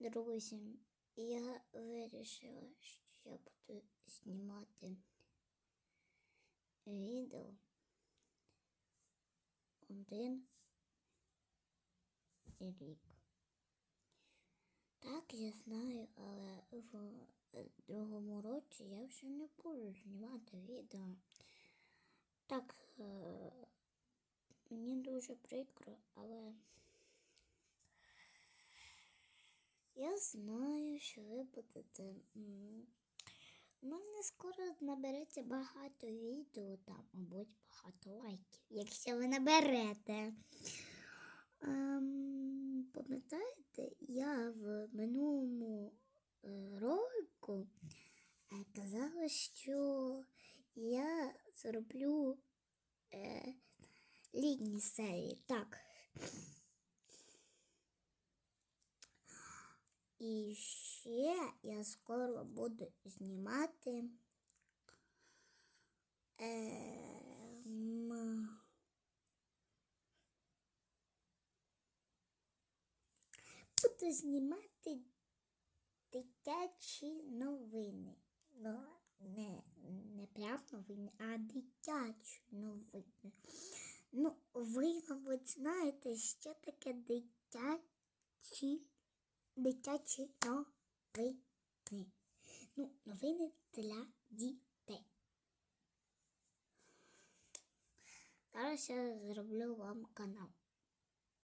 Друзі, я вирішила, що я буду знімати відео один рік. Так, я знаю, але в другому році я вже не буду знімати відео. Так, е, мені дуже прикро, але знаю, що ви будете. У мене скоро набереться багато відео, там, мабуть, багато лайків, якщо ви наберете. Ем, пам'ятаєте, я в минулому е, ролику е, казала, що я зроблю е, літні серії. Так. І ще я скоро буду знімати. Ем, буду знімати дитячі новини. Ну, не, не прям новини, а дитячі новини. Ну, ви, мабуть, знаєте, що таке дитячі, дитячі новини. Ну, новини для дітей. Зараз я зроблю вам канал.